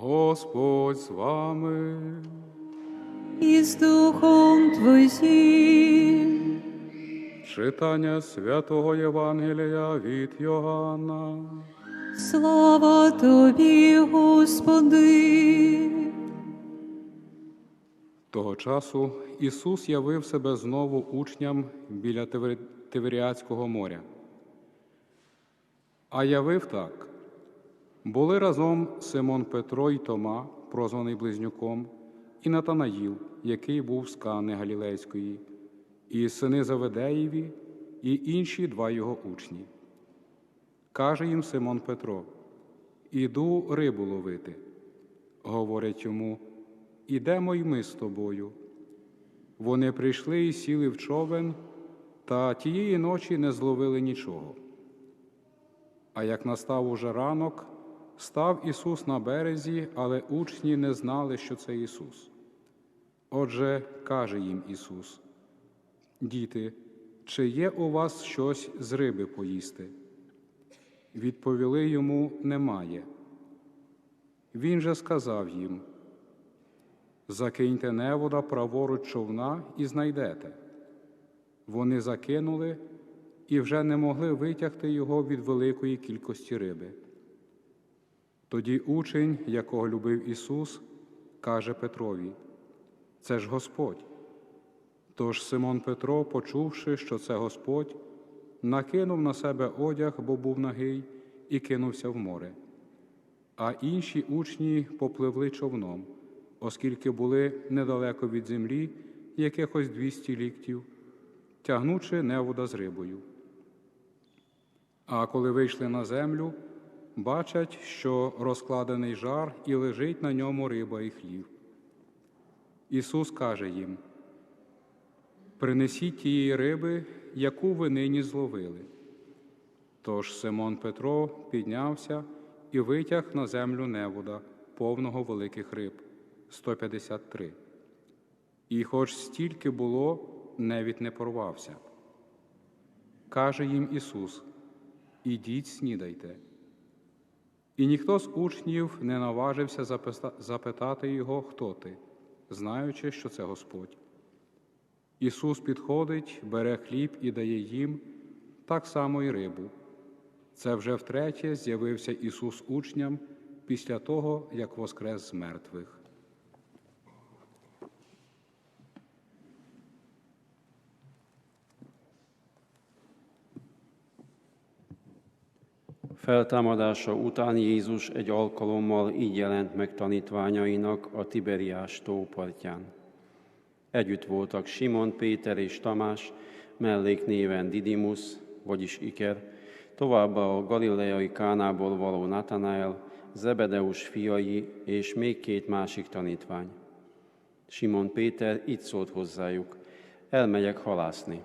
Господь з вами. і з Духом Твоїм. Читання святого Євангелія від Йоанна. Слава Тобі, Господи. Того часу Ісус явив себе знову учням біля Тивер- моря. А явив так. Були разом Симон Петро і Тома, прозваний Близнюком, і Натанаїл, який був з Кани Галілейської, і сини Заведеєві, і інші два його учні. Каже їм Симон Петро: Іду рибу ловити. Говорять йому, Ідемо й ми з тобою. Вони прийшли і сіли в човен, та тієї ночі не зловили нічого. А як настав уже ранок, став Ісус на березі, але учні не знали, що це Ісус. Отже, каже їм Ісус: Діти, чи є у вас щось з риби поїсти? Відповіли йому немає. Він же сказав їм: Закиньте невода праворуч човна і знайдете. Вони закинули і вже не могли витягти його від великої кількості риби. Тоді учень, якого любив Ісус, каже Петрові: Це ж Господь. Тож Симон Петро, почувши, що це Господь, накинув на себе одяг, бо був нагий, і кинувся в море. А інші учні попливли човном, оскільки були недалеко від землі, якихось 200 ліктів, тягнучи невода з рибою. А коли вийшли на землю, бачать, що розкладений жар і лежить на ньому риба і хлів. Ісус каже їм: Принесіть тієї риби, яку ви нині зловили. Тож Симон Петро піднявся і витяг на землю невода, повного великих риб 153. І хоч стільки було, невід не порвався. Каже їм Ісус: Ідіть, снідайте. І ніхто з учнів не наважився запитати його, хто ти, знаючи, що це Господь. Ісус підходить, бере хліб і дає їм, так само і рибу. Це вже втретє з'явився Ісус учням після того, як воскрес з мертвих. Feltámadása után Jézus egy alkalommal így jelent meg tanítványainak a Tiberiás tó partján. Együtt voltak Simon, Péter és Tamás, melléknéven Didimus, vagyis Iker, továbbá a galileai Kánából való Natanael, Zebedeus fiai és még két másik tanítvány. Simon Péter így szólt hozzájuk, elmegyek halászni.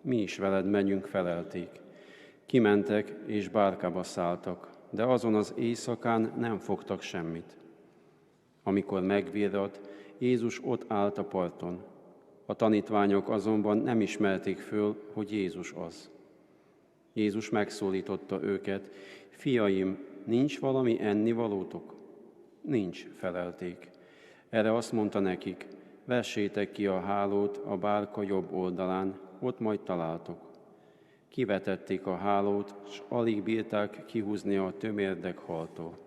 Mi is veled megyünk, felelték. Kimentek és bárkába szálltak, de azon az éjszakán nem fogtak semmit. Amikor megvirrat, Jézus ott állt a parton. A tanítványok azonban nem ismerték föl, hogy Jézus az. Jézus megszólította őket, fiaim, nincs valami ennivalótok? Nincs, felelték. Erre azt mondta nekik, vessétek ki a hálót a bárka jobb oldalán, ott majd találtok. Kivetették a hálót, s alig bírták kihúzni a tömérdek haltól.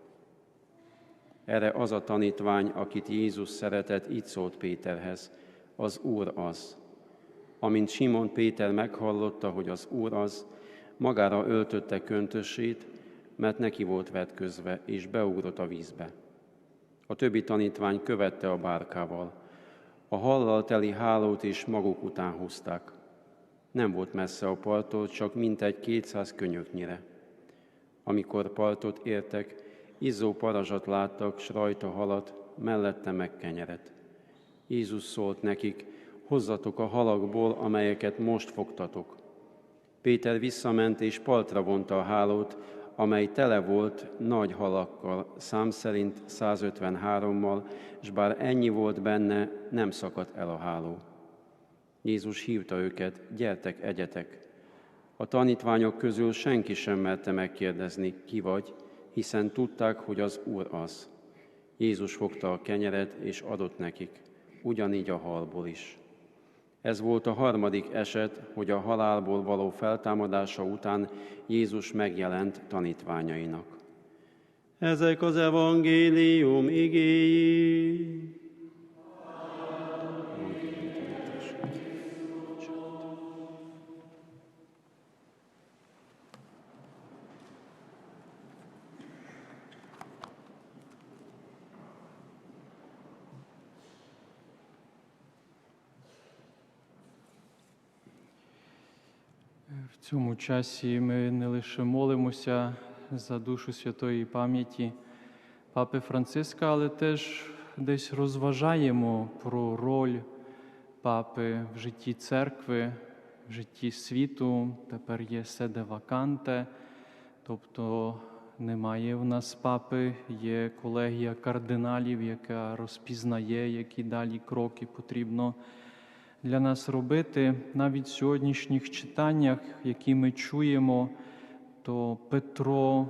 Erre az a tanítvány, akit Jézus szeretett, így szólt Péterhez, az Úr az. Amint Simon Péter meghallotta, hogy az Úr az, magára öltötte köntösét, mert neki volt vetközve, és beugrott a vízbe. A többi tanítvány követte a bárkával. A hallal teli hálót is maguk után húzták. Nem volt messze a parttól, csak mintegy kétszáz könyöknyire. Amikor partot értek, izzó parazsat láttak, s rajta halat, mellette megkenyeret. Jézus szólt nekik, hozzatok a halakból, amelyeket most fogtatok. Péter visszament és partra vonta a hálót, amely tele volt nagy halakkal, szám szerint 153-mal, és bár ennyi volt benne, nem szakadt el a háló. Jézus hívta őket, gyertek, egyetek. A tanítványok közül senki sem merte megkérdezni, ki vagy, hiszen tudták, hogy az Úr az. Jézus fogta a kenyeret és adott nekik, ugyanígy a halból is. Ez volt a harmadik eset, hogy a halálból való feltámadása után Jézus megjelent tanítványainak. Ezek az evangélium igéi. В цьому часі ми не лише молимося за душу святої пам'яті Папи Франциска, але теж десь розважаємо про роль папи в житті церкви, в житті світу. Тепер є седе ваканте, тобто немає в нас папи, є колегія кардиналів, яка розпізнає, які далі кроки потрібно для нас робити. Навіть в сьогоднішніх читаннях, які ми чуємо, то Петро,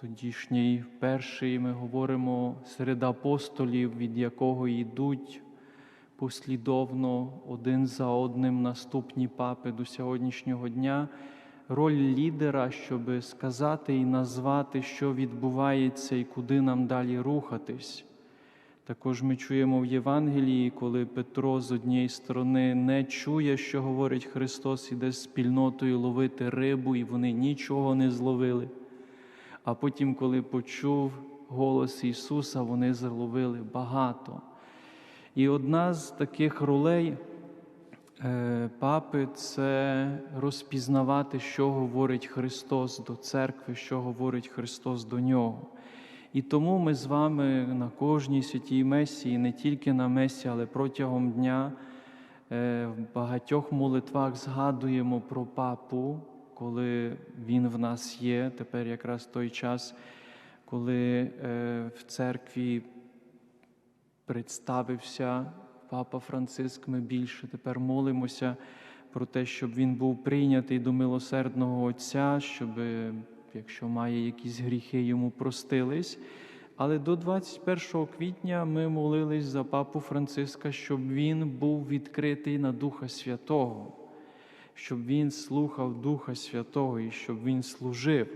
тодішній перший, ми говоримо серед апостолів, від якого йдуть послідовно один за одним наступні папи до сьогоднішнього дня. Роль лідера, щоб сказати і назвати, що відбувається і куди нам далі рухатись. Також ми чуємо в Євангелії, коли Петро з однієї сторони не чує, що говорить Христос, іде з спільнотою ловити рибу, і вони нічого не зловили. А потім, коли почув голос Ісуса, вони заловили багато. І одна з таких ролей е, папи це розпізнавати, що говорить Христос до церкви, що говорить Христос до нього. І тому ми з вами на кожній святій месі, і не тільки на месі, але протягом дня е, в багатьох молитвах згадуємо про папу, коли він в нас є. Тепер якраз той час, коли е, в церкві представився папа Франциск. Ми більше тепер молимося про те, щоб він був прийнятий до милосердного Отця, щоб якщо має якісь гріхи, йому простились. Але до 21 квітня ми молились за папу Франциска, щоб він був відкритий на Духа Святого, щоб він слухав Духа Святого і щоб він служив,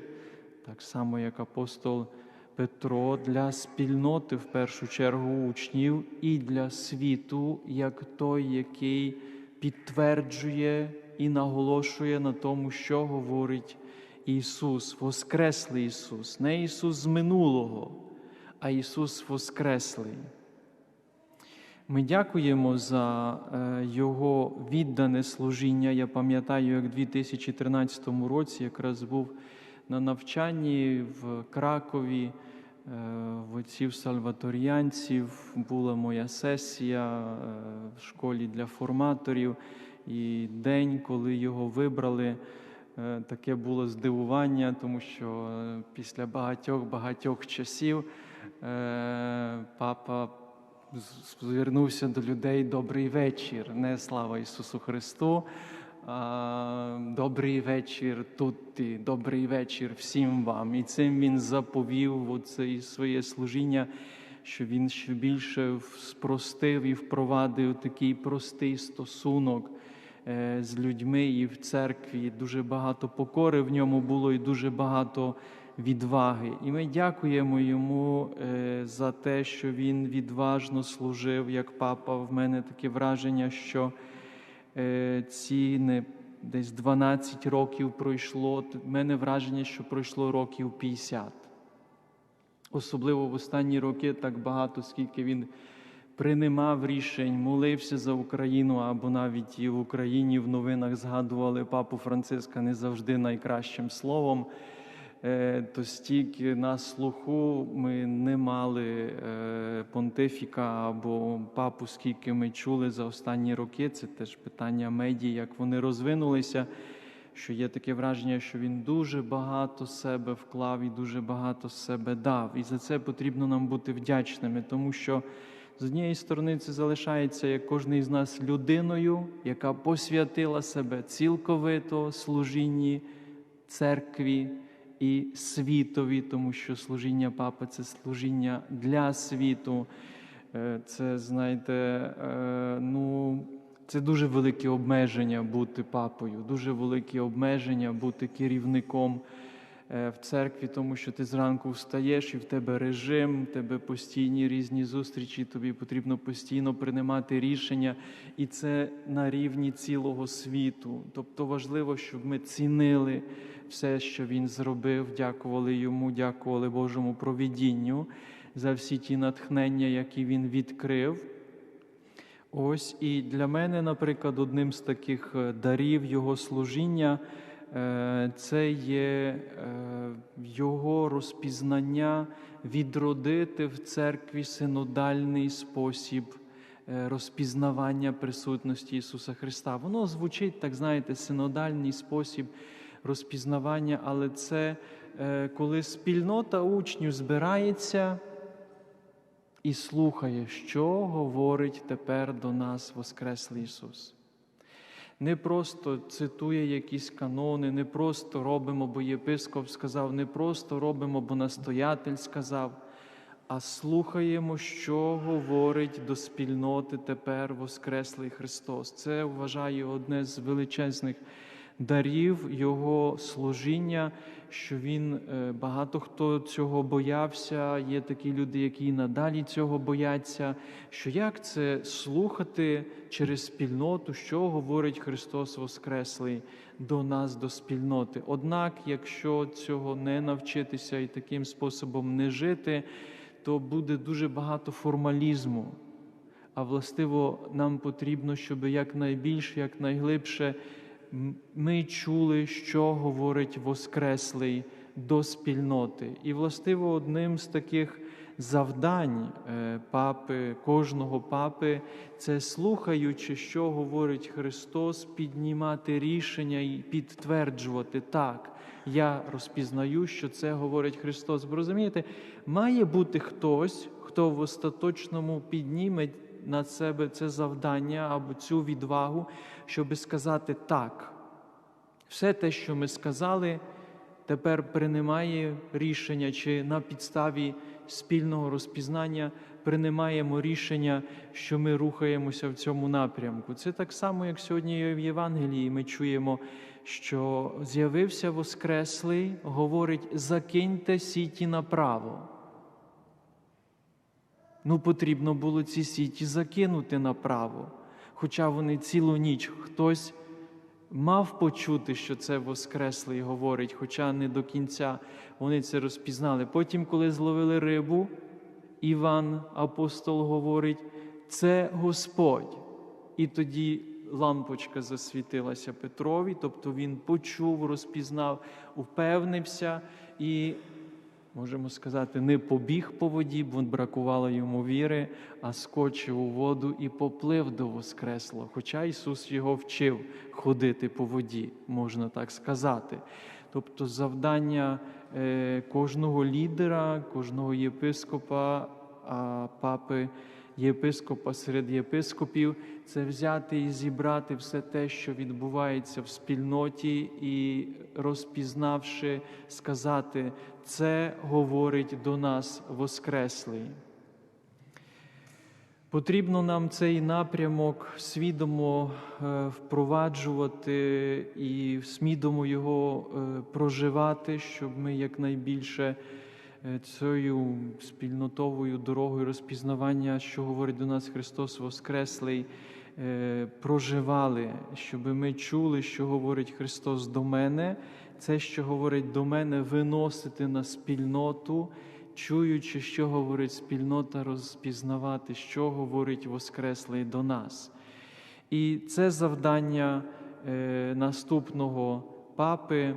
так само, як апостол Петро для спільноти, в першу чергу, учнів, і для світу, як той, який підтверджує і наголошує на тому, що говорить Ісус, Воскреслий Ісус, не Ісус з минулого, а Ісус Воскреслий. Ми дякуємо за е, Його віддане служіння. Я пам'ятаю, як у 2013 році якраз був на навчанні в Кракові е, в отців Сальваторіанців. Була моя сесія е, в школі для форматорів. І день, коли його вибрали, таке було здивування, тому що е, після багатьох-багатьох часів е, папа звернувся до людей добрий вечір, не слава Ісусу Христу. Добрий вечір тут, добрий вечір всім вам. І цим він заповів оце своє служіння, що він ще більше спростив і впровадив такий простий стосунок е, з людьми і в церкві. Дуже багато покори в ньому було і дуже багато відваги. І ми дякуємо йому е, за те, що він відважно служив як папа. В мене таке враження, що е, ці не десь 12 років пройшло. В мене враження, що пройшло років 50. Особливо в останні роки так багато, скільки він приймав рішень, молився за Україну, або навіть і в Україні в новинах згадували папу Франциска не завжди найкращим словом. Е, То стільки на слуху ми не мали е, понтифіка або папу, скільки ми чули за останні роки. Це теж питання медій, як вони розвинулися. Що є таке враження, що він дуже багато себе вклав і дуже багато себе дав. І за це потрібно нам бути вдячними, тому що з однієї сторони це залишається як кожен із нас людиною, яка посвятила себе цілковито служінні церкві і світові, тому що служіння папи це служіння для світу. Е, Це, знаєте, е, ну, це дуже велике обмеження бути папою, дуже велике обмеження бути керівником в церкві, тому що ти зранку встаєш і в тебе режим, в тебе постійні різні зустрічі, тобі потрібно постійно приймати рішення, і це на рівні цілого світу. Тобто важливо, щоб ми цінили все, що він зробив, дякували йому, дякували Божому провідінню за всі ті натхнення, які він відкрив. Ось і для мене, наприклад, одним з таких е, дарів його служіння е, це є е, його розпізнання, відродити в церкві синодальний спосіб е, розпізнавання присутності Ісуса Христа. Воно звучить, так знаєте, синодальний спосіб розпізнавання, але це е, коли спільнота учнів збирається і слухає, що говорить тепер до нас Воскреслий Ісус. Не просто цитує якісь канони, не просто робимо, бо єпископ сказав, не просто робимо, бо настоятель сказав, а слухаємо, що говорить до спільноти тепер Воскреслий Христос. Це вважаю одне з величезних дарів Його служіння, що він е, багато хто цього боявся. Є такі люди, які надалі цього бояться. Що як це слухати через спільноту, що говорить Христос Воскреслий до нас, до спільноти? Однак, якщо цього не навчитися і таким способом не жити, то буде дуже багато формалізму. А властиво нам потрібно, щоб якнайбільше, якнайглибше ми чули, що говорить Воскреслий до спільноти. І властиво одним з таких завдань е, папи, кожного папи, це слухаючи, що говорить Христос, піднімати рішення і підтверджувати так. Я розпізнаю, що це говорить Христос. Бо розумієте, має бути хтось, хто в остаточному підніме на себе це завдання або цю відвагу, щоб сказати так. Все те, що ми сказали, тепер приймає рішення, чи на підставі спільного розпізнання приймаємо рішення, що ми рухаємося в цьому напрямку. Це так само, як сьогодні в Євангелії ми чуємо, що з'явився Воскреслий, говорить: закиньте сіті направо. Ну, потрібно було ці сіті закинути направо. Хоча вони цілу ніч хтось мав почути, що це Воскреслий говорить, хоча не до кінця вони це розпізнали. Потім, коли зловили рибу, Іван, апостол, говорить, це Господь. І тоді лампочка засвітилася Петрові, тобто він почув, розпізнав, упевнився і можемо сказати, не побіг по воді, бо бракувало йому віри, а скочив у воду і поплив до Воскреслого. Хоча Ісус його вчив ходити по воді, можна так сказати. Тобто завдання е, кожного лідера, кожного єпископа, папи, єпископа серед єпископів це взяти і зібрати все те, що відбувається в спільноті, і розпізнавши, сказати, це говорить до нас Воскреслий. Потрібно нам цей напрямок свідомо е, впроваджувати і свідомо його е, проживати, щоб ми якнайбільше цією спільнотовою дорогою розпізнавання, що говорить до нас Христос Воскреслий, е, проживали, щоб ми чули, що говорить Христос до мене, це, що говорить до мене, виносити на спільноту чуючи, що говорить спільнота, розпізнавати, що говорить Воскреслий до нас. І це завдання е, наступного папи.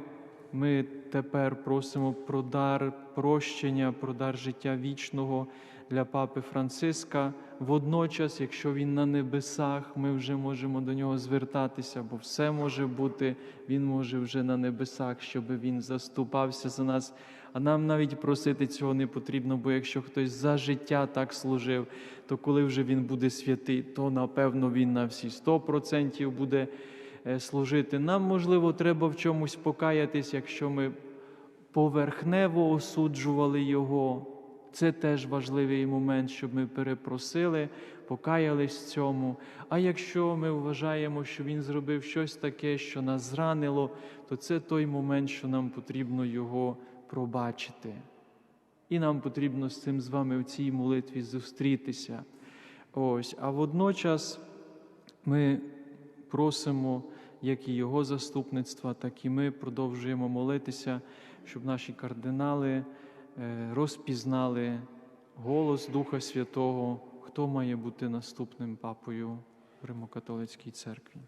Ми тепер просимо про дар прощення, про дар життя вічного для папи Франциска. Водночас, якщо він на небесах, ми вже можемо до нього звертатися, бо все може бути, він може вже на небесах, щоб він заступався за нас. А нам навіть просити цього не потрібно, бо якщо хтось за життя так служив, то коли вже він буде святий, то напевно він на всі 100% буде служити. Нам, можливо, треба в чомусь покаятись, якщо ми поверхнево осуджували його. Це теж важливий момент, щоб ми перепросили, покаялись цьому. А якщо ми вважаємо, що він зробив щось таке, що нас зранило, то це той момент, що нам потрібно його пробачити. І нам потрібно з цим з вами в цій молитві зустрітися. Ось, а водночас ми просимо, як і його заступництва, так і ми продовжуємо молитися, щоб наші кардинали е, розпізнали голос Духа Святого, хто має бути наступним папою в Римокатолицькій церкві.